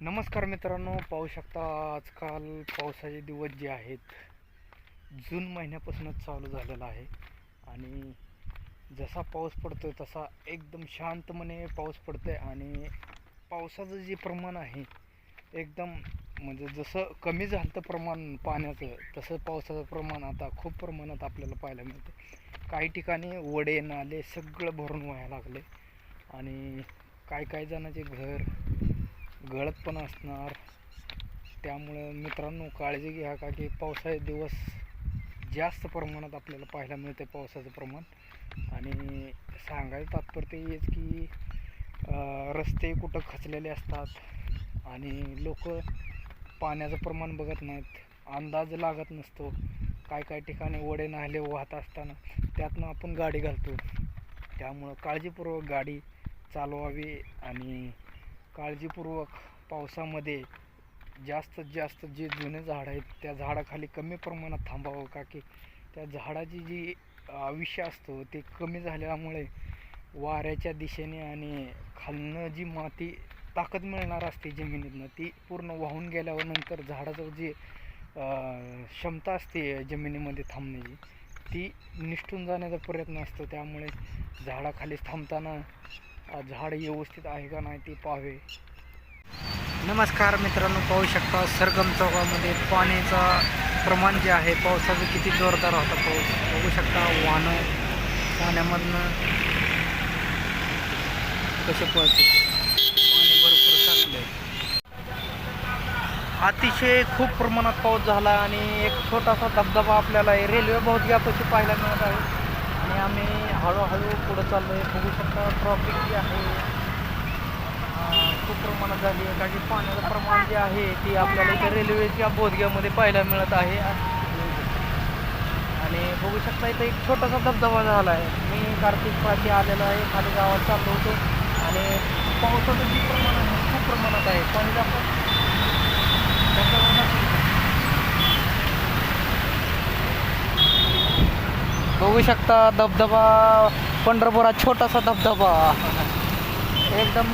नमस्कार मित्रांनो पाहू शकता आजकाल पावसाचे दिवस जे आहेत जून महिन्यापासूनच चालू झालेला आहे. आणि जसा पाऊस पडतोय तसा एकदम शांतपणे पाऊस पडतो आहे आणि पावसाचं जे प्रमाण आहे एकदम म्हणजे जसं कमी झालं तर प्रमाण पाण्याचं तसं पावसाचं प्रमाण आता खूप प्रमाणात आपल्याला पाहायला मिळतं काही ठिकाणी वडे नाले सगळं भरून व्हायला लागले. आणि काही काही जणांचे घर गळत पण असणार. त्यामुळं मित्रांनो काळजी घ्या का की पावसाळे दिवस जास्त प्रमाणात आपल्याला पाहायला मिळते पावसाचं प्रमाण. आणि सांगायचं तात्पर्य हेच की रस्ते कुठं खचलेले असतात आणि लोक पाण्याचं प्रमाण बघत नाहीत. अंदाज लागत नसतो. काय काय ठिकाणी वडे नाहले वाहत असताना त्यातनं आपण गाडी घालतो. त्यामुळं काळजीपूर्वक गाडी चालवावी आणि काळजीपूर्वक पावसामध्ये जास्तीत जास्त जे जुने झाड आहेत त्या झाडाखाली कमी प्रमाणात थांबावं का की त्या झाडाची जी आयुष्य असतो ते कमी झाल्यामुळे वाऱ्याच्या दिशेने आणि खालनं जी माती ताकद मिळणार असते जमिनीतनं ती पूर्ण वाहून गेल्यावर नंतर झाडाचं जे क्षमता असते जमिनीमध्ये थांबण्याची ती निष्ठून जाण्याचा प्रयत्न असतो. त्यामुळे झाडाखाली थांबताना झाड व्यवस्थित आहे का नाही ते पाहावे. नमस्कार मित्रांनो पाहू शकता सरगम चौकामध्ये पाण्याचा प्रमाण जे आहे पावसाचं किती जोरदार होता पाऊस. बघू शकता वाहनं पाण्यामधनं कसे पळते. पाणी भरपूर साचलंय. अतिशय खूप प्रमाणात पाऊस झाला आणि एक छोटासा धबधबा आपल्याला रेल्वे बोगद्यापाशी पाहायला मिळत आहे. आणि आम्ही हळूहळू पुढं चाललो आहे बघू शकता ट्रॉफिक जी आहे खूप प्रमाणात झाली आहे. कारण की पाण्याचं प्रमाण जे आहे ती आपल्याला इथे रेल्वेच्या बोधग्यामध्ये पाहायला मिळत आहे. आणि बघू शकता इथं एक छोटासा धबधबा झाला आहे. मी कार्तिक पाठी आलेलो आहे. खाली गावात चाललो होतो. आणि पावसाचं जी प्रमाण आहे खूप प्रमाणात आहे. पाणी आपण धबधबा नसेल. बघू शकता धबधबा पंढरपुरात छोटासा धबधबा. एकदम